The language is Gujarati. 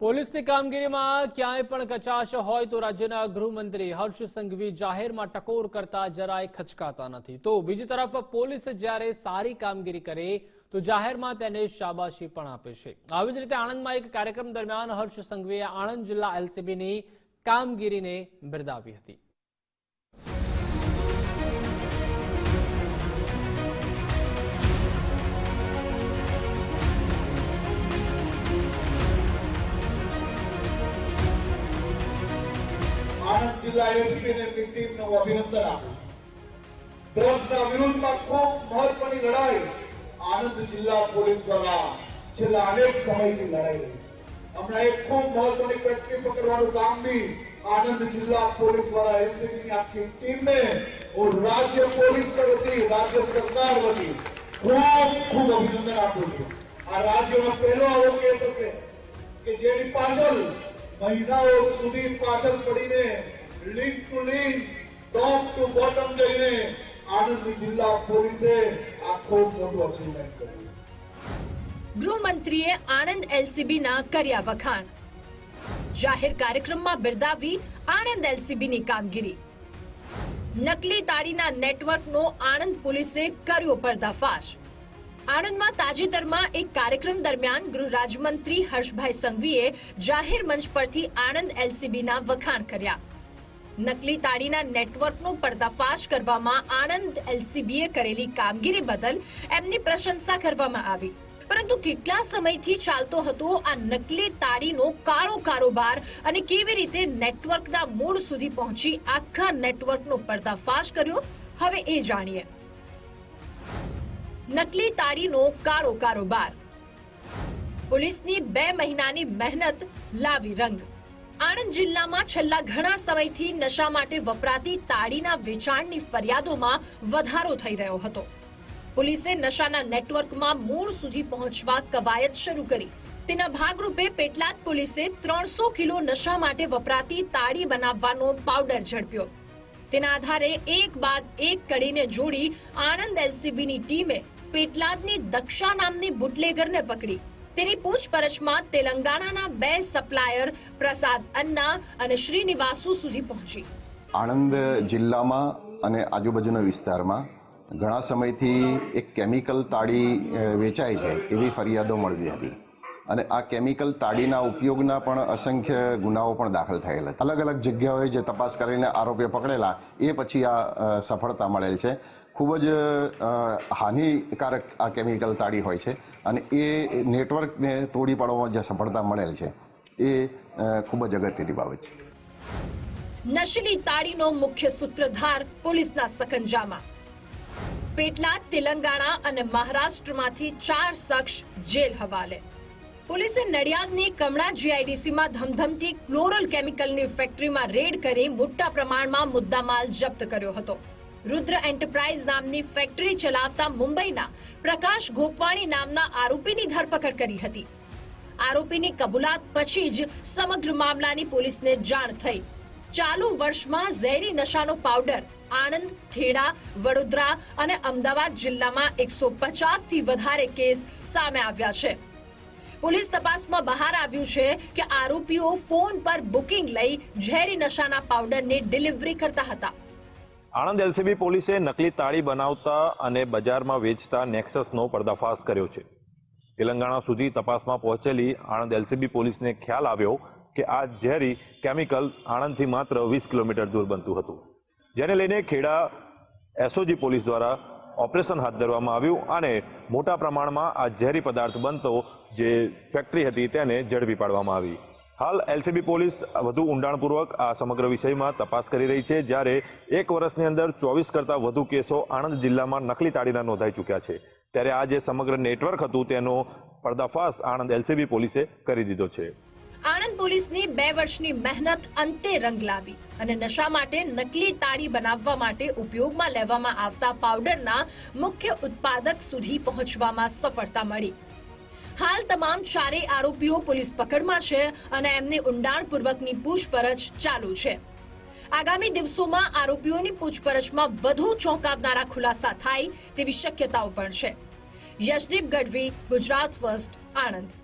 પોલીસની કામગીરીમાં ક્યાંય પણ કચાશ હોય તો રાજ્યના ગૃહમંત્રી હર્ષ સંઘવી જાહેરમાં ટકોર કરતા જરાય ખચકાતા નથી. તો બીજી તરફ પોલીસ જ્યારે સારી કામગીરી કરે તો જાહેરમાં તેને શાબાશી પણ આપે છે. આવી જ રીતે આણંદમાં એક કાર્યક્રમ દરમિયાન હર્ષ સંઘવીએ આણંદ જિલ્લા એલસીબીની કામગીરીને બિરદાવી હતી. જિલ્લા એસપી અને એમની ટીમને હું અભિનંદન આપું છું ડ્રગ્સના વિરુદ્ધમાં ખૂબ મહત્વની લડાઈ આણંદ જિલ્લા પોલીસ દ્વારા છેલ્લા અનેક સમયથી લડાઈ રહી છે હમણાં એક ખૂબ મહત્વની ફેક્ટરી પકડવાનું કામ બી આણંદ જિલ્લા પોલીસ દ્વારા એલસીબી ની આખી ટીમને હું રાજ્ય પોલીસ વતી રાજ્ય સરકાર વતી ખૂબ ખૂબ અભિનંદન આપું છું આ રાજ્યનો પહેલો આવો કેસ હશે કે જેની પાછળ મહિનાઓ સુધી પાછળ પડીને link to link top to bottom જઈને આણંદ જિલ્લા પોલીસે આ ખૂબ મોટું અચીવમેન્ટ કર્યું. ગૃહમંત્રીએ આણંદ એલસીબીના કર્યા વખાણ. જાહેર કાર્યક્રમમાં બિરદાવી આણંદ એલસીબીની કામગીરી. નકલી તાળીના નેટવર્કનો આણંદ પોલીસે કર્યો પર્દાફાશ. આણંદમાં તાજેતરમાં એક કાર્યક્રમ દરમિયાન ગૃહ રાજ્યમંત્રી હર્ષભાઈ સંઘવીએ જાહેર મંચ પરથી આણંદ એલસીબીના વખાણ કર્યા. નકલી તાળીના નેટવર્કનો પર્દાફાશ કરવામાં આણંદ એલસીબીએ કરેલી કામગીરી બદલ એમની પ્રશંસા કરવામાં આવી. પરંતુ કેટલા સમયથી ચાલતો હતો આ નકલી તાળીનો કાળો કારોબાર અને કેવી રીતે નેટવર્કના મૂળ સુધી પહોંચી આખા નેટવર્કનો પર્દાફાશ કર્યો? હવે એ જાણીએ. નકલી તાળીનો કાળો કારોબાર. પોલીસની બે મહિનાની મહેનત લાવી રંગ. આણંદ જિલ્લામાં છેલ્લા ઘણા સમયથી નશા માટે વપરાતી તાળીના વેચાણની ફરિયાદોમાં વધારો થઈ રહ્યો હતો. પોલીસે નશાના નેટવર્કમાં મૂળ સુધી પહોંચવા કવાયત શરૂ કરી. તેના ભાગરૂપે પેટલાદ પોલીસે ત્રણસો કિલો નશા માટે વપરાતી તાળી બનાવવાનો પાવડર ઝડપ્યો. તેના આધારે એક બાદ એક કડીને જોડી આણંદ એલસીબીની ટીમે પેટલાદની દક્ષા નામની બુટલેગરને પકડી. તેની પૂછપરછમાં તેલંગાણાના બે સપ્લાયર પ્રસાદ અન્ના અને શ્રીનિવાસુ સુધી પહોંચી. આણંદ જિલ્લામાં અને આજુબાજુના વિસ્તારમાં ઘણા સમયથી એક કેમિકલ તાળી વેચાય છે એવી ફરિયાદો મળતી હતી. અને આ કેમિકલ તાળીના ઉપયોગના પણ અસંખ્ય ગુનાઓ પણ દાખલ થયેલા અલગ અલગ જગ્યાઓએ જે તપાસ કરીને આરોપીઓ પકડેલા, એ પછી આ સફળતા મળેલ છે. ખૂબ જ હાનિકારક આ કેમિકલ તાળી હોય છે અને એ નેટવર્કને તોડી પાડવામાં જે સફળતા મળેલ છે, એ ખૂબ જ અગત્યની બાબત છે. નશીલી તાળીનો મુખ્ય સૂત્રધાર પોલીસના સકંજામાં. પેટલાદ, તેલંગાણા અને મહારાષ્ટ્રમાંથી ચાર શખ્સ જેલ હવાલે. પોલીસે નડિયાદની કમળા જીઆઈડીસીમાં ધમધમતી ક્લોરલ કેમિકલની ફેક્ટરીમાં રેડ કરી મોટા પ્રમાણમાં મુદ્દામાલ જપ્ત કર્યો હતો. રુદ્ર એન્ટરપ્રાઇઝ નામની ફેક્ટરી ચલાવતા મુંબઈના પ્રકાશ ગોપવાણી નામના આરોપીની ધરપકડ કરી હતી. આરોપીની કબૂલાત પછી જ સમગ્ર મામલાની પોલીસને જાણ થઈ. ચાલુ વર્ષમાં ઝેરી નશાનો પાવડર આણંદ, ખેડા, વડોદરા અને અમદાવાદ જિલ્લામાં એકસો થી વધારે કેસ સામે આવ્યા છે. પોલીસ તપાસમાં બહાર આવ્યું છે કે આરોપીઓ ફોન પર બુકિંગ લઈ ઝેરી નશાના પાવડરની ડિલિવરી કરતા હતા. આણંદ એલસીબી પોલીસે નકલી તાળી બનાવતા અને બજારમાં વેચતા નેક્સસનો પર્દાફાશ કર્યો છે. તેલંગાણા સુધી તપાસમાં પહોંચેલી આણંદ એલસીબી પોલીસને ખ્યાલ આવ્યો કે આ ઝેરી કેમિકલ આણંદથી માત્ર વીસ કિલોમીટર દૂર બનતું હતું. જેને લઈને ખેડા એસઓજી પોલીસ દ્વારા ઓપરેશન હાથ ધરવામાં આવ્યું અને મોટા પ્રમાણમાં આ ઝેરી પદાર્થ બનતો જે ફેક્ટરી હતી તેને ઝડપી પાડવામાં આવી. હાલ એલસીબી પોલીસ વધુ ઊંડાણપૂર્વક આ સમગ્ર વિષયમાં તપાસ કરી રહી છે, જ્યારે એક વર્ષની અંદર ચોવીસ કરતાં વધુ કેસો આણંદ જિલ્લામાં નકલી તાળીના નોંધાઈ ચૂક્યા છે. ત્યારે આ જે સમગ્ર નેટવર્ક હતું તેનો પર્દાફાશ આણંદ એલસીબી પોલીસે કરી દીધો છે. આણંદ પોલીસની બે વર્ષની મહેનત અંતે રંગ લાવી અને નશા માટે નકલી તાળી બનાવવા માટે ઉપયોગમાં લેવામાં આવતા પાવડરના મુખ્ય ઉત્પાદક સુધી પહોંચવામાં સફળતા મળી. હાલ તમામ ચારેય આરોપીઓ પોલીસ પકડમાં છે અને એમની ઊંડાણપૂર્વકની પૂછપરછ ચાલુ છે. આગામી દિવસોમાં આરોપીઓની પૂછપરછમાં વધુ ચોંકાવનારા ખુલાસા થાય તેવી શક્યતાઓ પણ છે. યશદીપ ગઢવી, ગુજરાત ફર્સ્ટ, આણંદ.